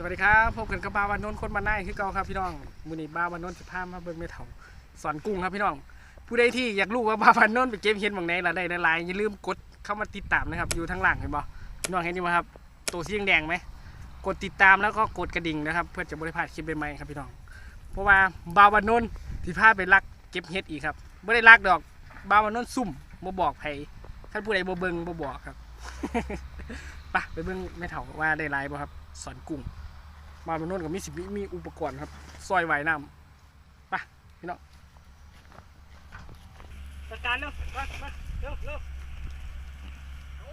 สวัสดีครับพบกันกับบาวันนนท์คนมาไนคือเก่าครับพี่น้องมือนี้บาวันนนท์สิพามาเบิ่งเมทัลสอนกุ้งครับพี่น้อง ผู้ใดที่อยากรู้ว่าบาวันนนท์ไปเกมเห็นบางไหนละได้ในไลน์อย่าลืมกดเข้ามาติดตามนะครับ อยู่ทางหลังเห็นบ่พี่น้องเห็นนี่ไหมครับตัวสีแดงไหมกดติดตามแล้วก็กดกระดิ่งนะครับ เพื่อจะบริพลาดคลิปใหม่ๆครับพี่น้อง เพราะว่าบาวันนนท์ที่พาไปลักเก็บเห็ดอีกครับไม่ได้ลักดอกบาวันนนท์ซุ่มบ่บอกไผท่านผู้ใดบ่เบิ่งบ่บอกครับไปไปเบิ่งแม่เฒ่าว่าได้ไลน์บ่ครับสอนกุ้ง มาเป็นโน่นกับมีสิมีมีอุปกรณ์ครับซอยไหวน้ำไปพี่น้องจัดการเร็วมามาเร็วเร็วเอา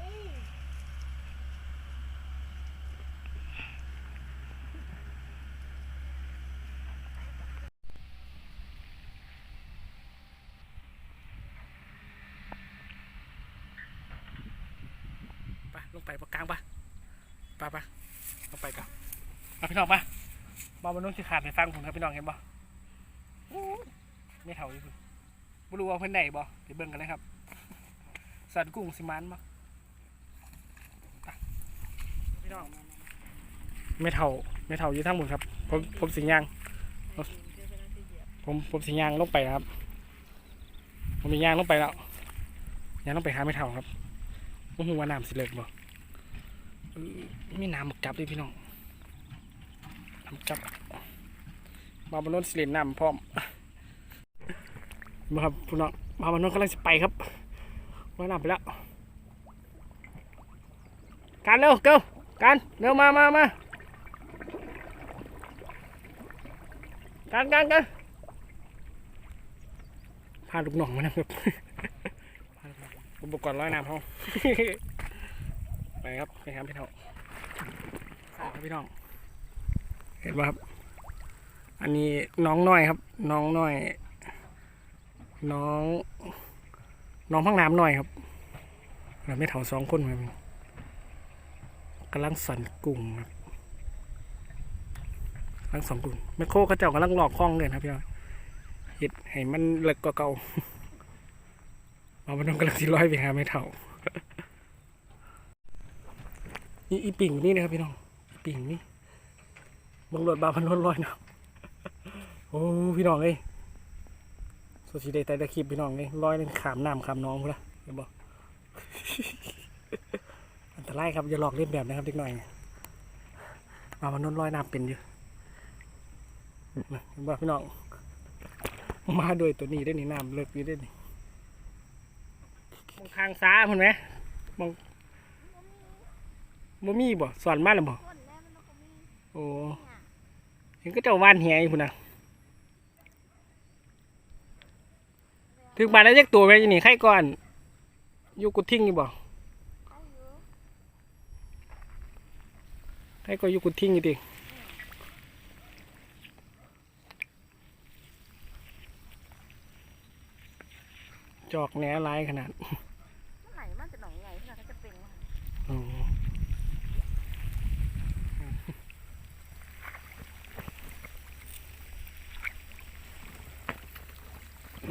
ไปลงไปปะกลางปะไปไปลงไปกัน เอาพี่น้องปะบอมันนุ่งสิขาดไปฟังผมครับพี่น้องเห็นบ่โอ้ยไม่เท่าอยู่คุณบ่รู้ว่าเพิ่อนไหนบ่เดี๋ยวเบิ่งกันเลยครับ สัตว์กุ้งสิมันบ่ไปพี่น้องไม่เท่าไม่เท่าอยู่ทั้งหมดครับ ผมผมสิย่าง ผมผมสิย่างลงไปนะครับ ผมมีย่างลงไปแล้วย่างลงไปหาไม่เท่าครับบ่ฮู้ว่าน้ำสิเลิกบ่เออมีน้ำหมกจับด้วยพี่น้อง จับมาบนนนสิเลนน้ำพร้อมมาครับพี่น้องมาบนนนกำลังจะไปครับว่ายน้ำไปแล้วการเร็วเก้าการเร็วมามามาการการการพาลูกน้องมานะครับพาลูกน้องอุปกรณ์ร้อยน้ำเขาไปครับไปครับพี่น้องครับพี่น้อง เห็นป่ะครับ อันนี้น้องน้อยครับ น้องน้อย น้อง น้องพังน้ำน้อยครับ เราไม่เถาสองคนครับกำลังสั่นกุ้งครับกำลังสองกุ้งแมคโครเขาเจ้ากำลังหลอกคล้องเลยครับพี่น้องเห็ดให้มันเล็กกว่าเก่าเอามันต้องกำลังที่ร้อยไปหาไม่เท่านี่อีปิ่งนี่นะครับพี่น้องปิ่งนี่ บังรถบาพันรถลอยนะโอ้พี่น้องเอ้ยสุดสีได้แต่ตะคลิปพี่น้องเอ้ยลอยนึงขามน้ำขามน้องพุ่นละเดี๋ยวบอกอันตรายครับอย่าหลอกเล่นแบบนะครับเด็กหน่อยบาพันรถลอยน้ำเป็นอยู่นะเห็นบ่พี่น้อง มาด้วยตัวนี้ได้นี่น้ำเลิกอยู่ได้นี่มองทางซ้ายพุ่นไหมมองบ่มีบ่สอนมาแล้วบ่คนแล้วมันก็มีโอ้ เห็นก็เจ้าว่านเหียอยู่พุ่นนะถึงบานแล้วจักตัวแม่ยี่นี่ใครก่อนอยู่กุทิ้งอยู่บ่ได้อยู่ใครก็อยู่กุทิ้งอยู่ดิจอกแหนลายขนาด เมื่อไหร่มันจะหนองใหญ่ที่เราจะเป็นวะ โอ้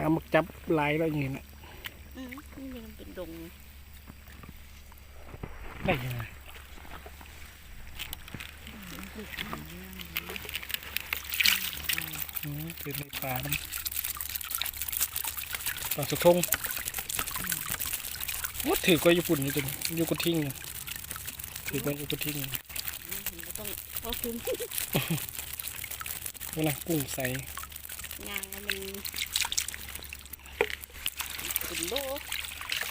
น้ำมักจับลายแล้วอย่างนี้นะอืมนี่มันเป็นดงได้ยังไงอืมเป็นในป่าน้ำป่าสุดทงวัดถือกว่าญี่ปุ่นนี่จนอยู่กุทิ้งนี่ถือกว่าอยู่กุทิ้งนี่มันก็ต้องเอาคืนนี่นะกุ้งใสงางให้มัน เป็นโล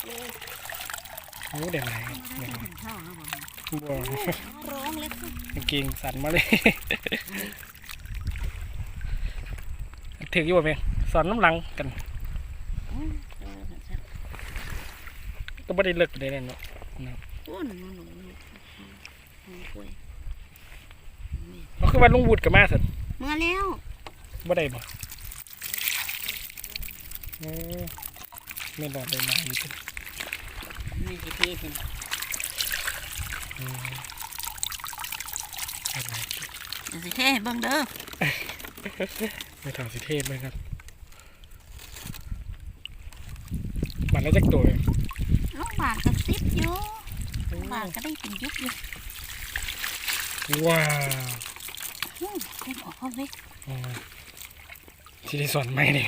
โลโอ้เดี๋ยวไหนเดี๋ยวไหนบัวร้องเล็กค่ะกางเกงสั่นมาเลยถืออยู่บ่เมงสอนน้ำหลังกันก็ไม่ได้เลิกเลยเนาะโอ้หนูหนูหนูหนูกล้วยก็คือว่าลุงวุฒิกับมาสันมื่อแล้วบ่ได้บ่เออ ไม่รอดได้มาอยู่เพิ่นนี่คือที่เป็นอืมอะไรสิเท่เบิ่งเด้อไม่ถอดสิเทพเลยครับมันแล้วจักตัวเลยลูกบาทกระซิบอยู่บาทก็ได้เป็นยุบอยู่ว้าวอืมเล่นออกห้องเลยอืมที่ได้สอนไม่เนี่ย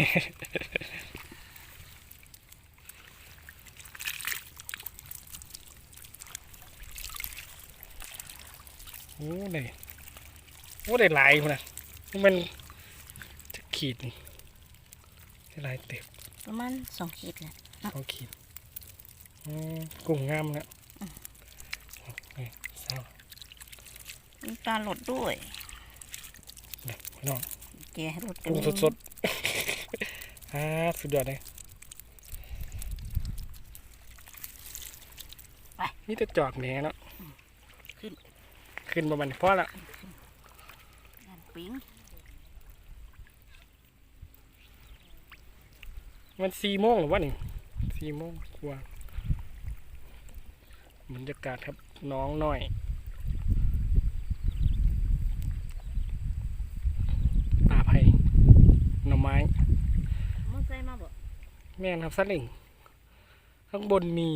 อ้ได้โอ้ได้หลายคนนะนี่มันจะขีดนี่ได้หลายเต็บประมาณสองขีดเลยเขาขีดอืมกุ้งงามนะนี่เศร้าน้ำตาลหลดด้วยเนี่ยพี่น้องแกให้หลดกุ้งสดๆอ่าสุดยอดเลยนี่จะจอกแหนเนาะขึ้น ขึ้นประมาณนี้พอละงานปิ้งมันสี่โมงหรือวะนี่สี่โมงกว่าบรรยากาศครับน้องน้อยป่าไผ่หน่อไม้มันใส่มาบ่แม่นครับสลิงข้างบนมี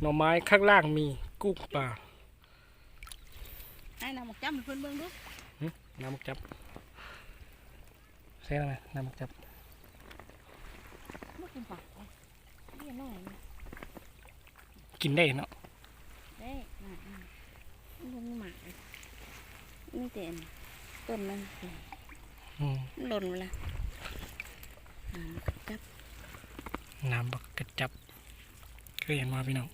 หน่อไม้ข้างล่างมีกุ้งป่า ให้นำหมกจ้ำให้เพื่อนเบิ่งดูน้ำมักจับใช่ไหมน้ำมักจับมันกินปากเรียนน้อยนะกินได้เนาะได้มาอืมมันบ่มีหมากเลยนี่แต่อันต้นมันอืมมันหล่นเวลาอ่ามันก็จับน้ำบักกระจับ เคยเห็นมาพี่น้อง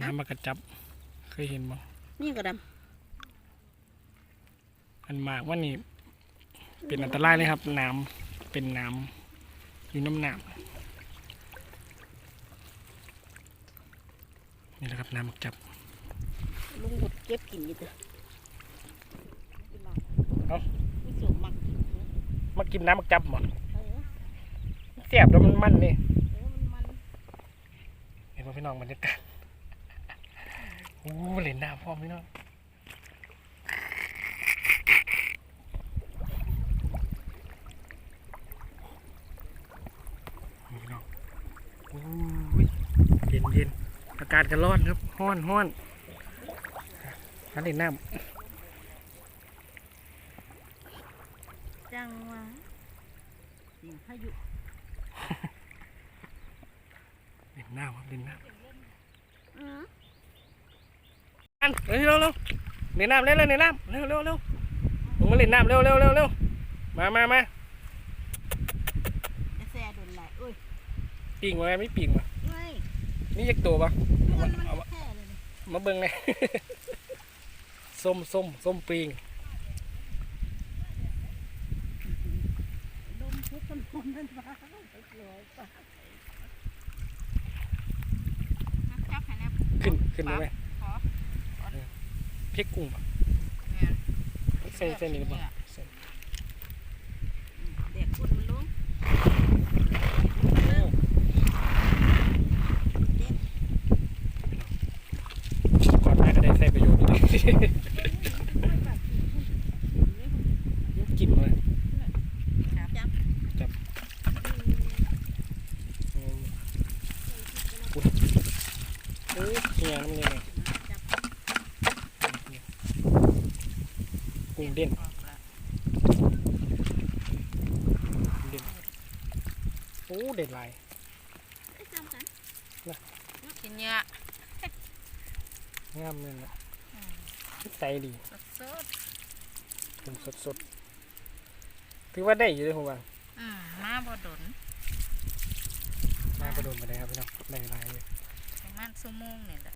น้ำบักกระจับ เคยเห็นมั้นี่ก็ด อันมากว่านี่เป็นอันตรายเลยครับ น้ำเป็นน้ำอยู่น้ำหนามนี่แหละครับน้ำบักจับำลุงหมดเก็บกินอยู่เด้อกินหมากเอ้ามีสูงหมักกินเด้อมากินน้ำบักจับหมดเออแซ่บแล้วมันมันนี่เออมันมันเห็นไหมพี่น้องบรรยากาศโอ้เล่นน้ำพร้อมพี่น้องนี่พี่น้องโอ้ย เย็นเย็นอากาศก็ร้อนครับห้อนห้อนนั่นเล่นน้จังว่าเสียงพายุำเล่นน้ำครับเล่นน้ำอืออันเร็วเร็วเร็วเล่นน้ำเร็วเร็วเล่นน้ำเร็วเร็วเร็วผมมาเล่นน้ำเร็วเร็วเร็วเร็วมามามา จะแซ่โดนไหลอุ้ย ปิ่งมาไม่ปิ่งมาไม่นี่ยักตัวปะมันเอามันมาแค่เลยนะมาเบิ่งเลย ส้มส้มส้มปิงดมพุกมันมันมันมาไปกลัวป่ะจับให้แน่ขึ้นขึ้นได้ไหมขอพริกกุ้งปะแม่น ใส่ใส่นี่หรือเปล่าใส่ เด็กคุณมันลุง โอ้ก่อนหน้าก็ได้ใส่ประโยชน์อยู่ดี กินเลย จับจับ อืมอุ๊ยเอ้ยเนี่ยน้ำเนี่ย จับ กุ้งเด่นออกละเด่นโอ้เด่นหลายไอ้จำกันน่ะกินเยอะงามเลยนะใจดีสดกุ้งสดสดๆถือว่าได้อยู่เลยผมว่าๆอืมมาบ่ดนมากระโดดมาได้ครับพี่น้องได้หลายเลยประมาณชั่วโมงนี่แหละ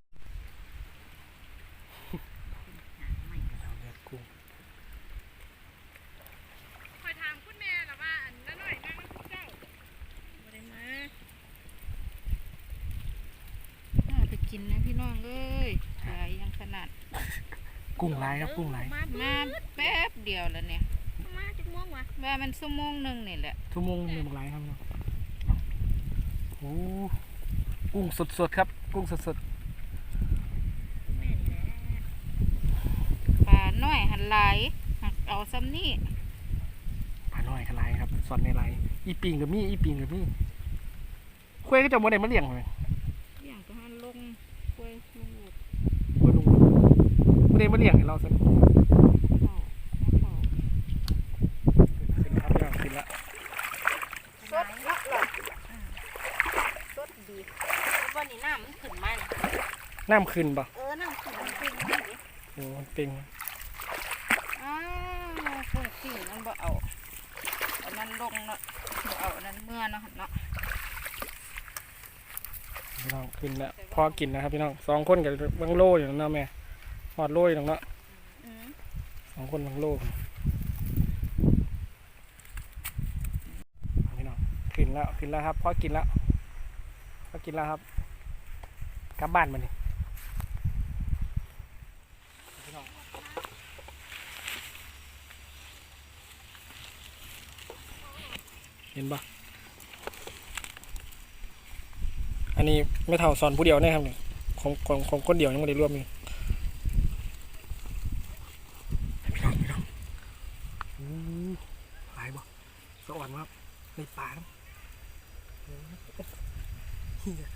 เอาเลือดกุ้ง คอยถามคุณแม่ล่ะว่าอันนั้นหน่อยนั่งน้ำพุเจ้า บ่ได้มาน่าไปกินนะพี่น้องเอ้ยขายยังขนาด กุ้งหลายครับกุ้งหลายมามาแป๊บเดียวแล้วเนี่ยมาจักม่วงวะว่ามันชั่วโมงหนึงนี่แหละชั่วโมงหนึ่งหลายครับพี่น้องโอ้กุ้งสดสดๆครับ กุ้งสดสดแม่นี่แหละปลาน้อยหันหลายหักเอาซ้ำนี่ๆปลาน้อยกับลายครับสดในลายอีปิงกับมี่อีปิงกับมี่คุยก็จะโมได้มาเลี้ยงเลย ไม่ด้มาเลี้ยงให้เราสักขึ้นครับย่างขึ้นลสดละรสดีวันนี้น้ำมัขึ้นมั่น้ำขึนปะเออน้ำขึ้นมันขึ้นโอ้มันเป็นอ้าวฟุ้งฟิ้งมันบ่เอาเอามันลงเนาะบ่เอานั้นเมื่อเนาะเนาะน้องขึ้นแล้วพอกินนะครับพี่น้องสองคนกับบังโลอยู่นะแม่ หอดโลอยู่เนาะอืมสองคนบังโลพี่น้องขึ้นแล้วขึ้นแล้วครับพอกินแล้วพอกินแล้วครับ กลับบ้านมานี่พี่น้องเห็นปะอันนี้ไม่เท่าสอนผู้เดียวแน่ครับเนี่ยของของของคนเดียวยังไม่ได้รวมอยู่พี่น้องพี่น้องอู้หลายบ่สะอ่อนมากในป่าครับโอ้โหเฮีย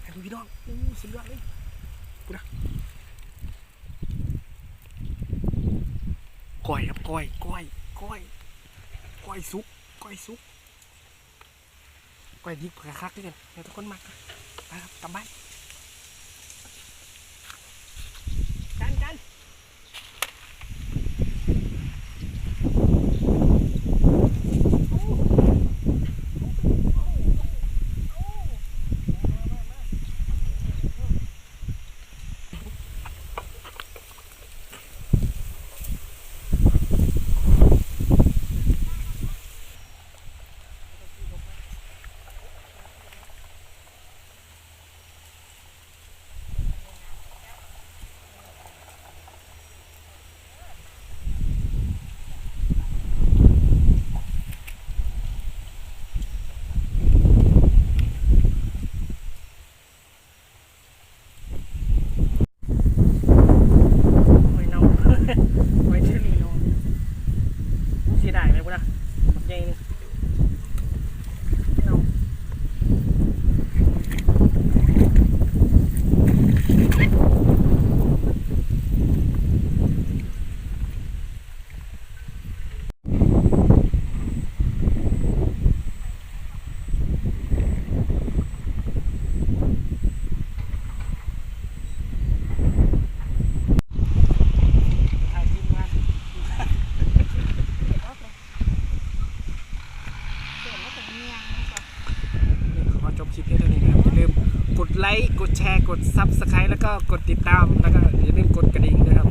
ให้ดูพี่น้องอู้สุดยอดเลยกูนะ ก้อยครับก้อยก้อยก้อยก้อยซุปก้อยซุปก้อยดิบกระคักด้วยกันเดี๋ยวทุกคนมากนะครับกลับบ้าน ร์กด Subscribe แล้วก็กดติดตามแล้วก็อย่าลืมกดกระดิ่งนะครับ